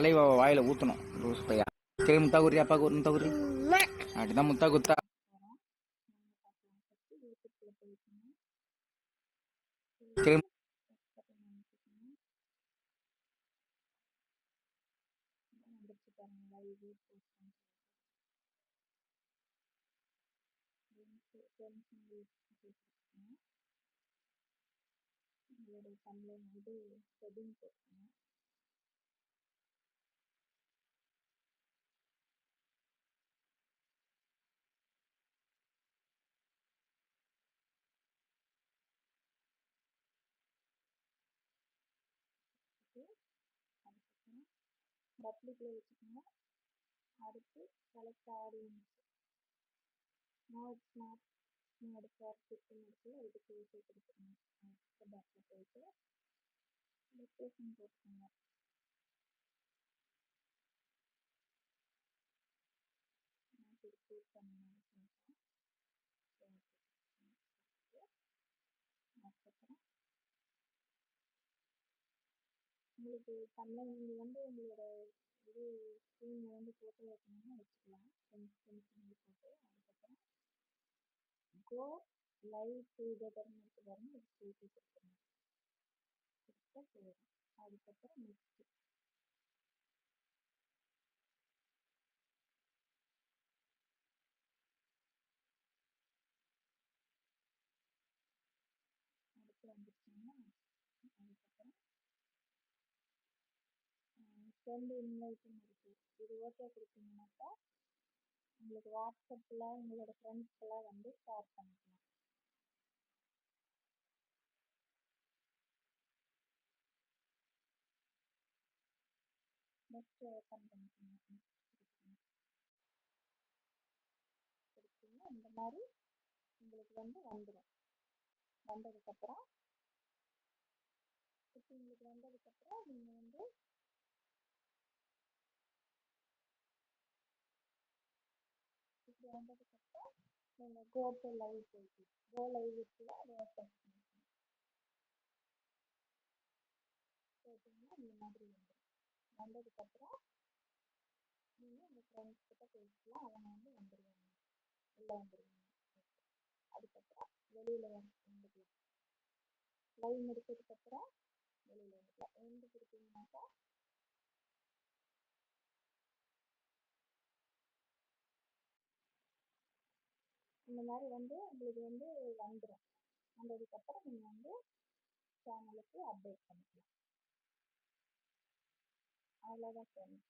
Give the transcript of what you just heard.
தலைவா வாயில ஊத்தணும். லூஸ் பையா. சரி முத்தா குரி அப்பா குரு முத்தா குரி அப்படிதான் முத்தா குத்தா சரி உங்களுடைய தமிழை வந்து செட்டிங் போட்டுருங்க பப்ளிக்ல வச்சுக்கோங்க அடுத்து செலக்ட் ஆடியன்ஸ் நோட் ஸ்னாப் என்னோட ஃபார் சிஸ்டம் இருக்குல்ல இதுக்கு ஓகே கொடுத்துருங்க பாக்ஸில் போயிட்டு லொக்கேஷன் போட்டுக்கோங்க நான் திருப்பூர் பண்ணணும் அதுக்கப்புறம் உங்களுக்கு தமிழ் நீங்கள் வந்து உங்களோட இது ஸ்க்ரீனில் வந்து ஃபோட்டோ வைக்கணும்னா வச்சுக்கலாம். ஃப்ரெண்ட்ஸ் ஃப்ரெண்ட்ஸ் போட்டு அதுக்கப்புறம் கோ லைவ் டுகெதர்னு இருக்கு பாருங்க இது சேர்த்து கொடுத்துருங்க. கொடுத்தா போயிடும் அதுக்கப்புறம் நெக்ஸ்ட்டு அடுத்து வந்துருச்சுன்னா அதுக்கப்புறம் சென்ட் இருக்கு இது ஓகே கொடுத்தீங்கன்னாக்கா உங்களுக்கு வாட்ஸ்அப்பில் உங்களோட ஃப்ரெண்ட்ஸ்க்கெல்லாம் வந்து ஷேர் பண்ணிக்கலாம். நெக்ஸ்ட் ஓப்பன் பண்ணிக்கோங்க கொடுத்தீங்கன்னா இந்த மாதிரி உங்களுக்கு வந்து வந்துடும் வந்ததுக்கப்புறம் இப்போ உங்களுக்கு வந்ததுக்கப்புறம் நீங்கள் வந்து இப்படி வந்ததுக்கப்புறம் நீங்கள் கோ டு லைவ் போயிட்டு கோ லைவ் இருக்குல்ல அதை ஓப்பன் பண்ணிக்கணும் போட்டிங்கன்னா இந்த மாதிரி வந்துடும் வந்ததுக்கப்புறம் நீங்கள் உங்கள் ஃப்ரெண்ட்ஸ் கிட்ட பேசலாம் அவங்க வந்து வந்துடுவாங்க உள்ளே வந்துடுவாங்க அதுக்கப்புறம் வெளியில் வந்துக்கலாம் லைவ் முடிச்சதுக்கப்புறம் இந்த மாதிரி வந்து உங்களுக்கு வந்து வந்துடும் வந்ததுக்கப்புறம் நீங்கள் வந்து சேனலுக்கு அப்டேட் பண்ணிக்கலாம். அவ்வளோதான் ஃப்ரெண்ட்ஸ்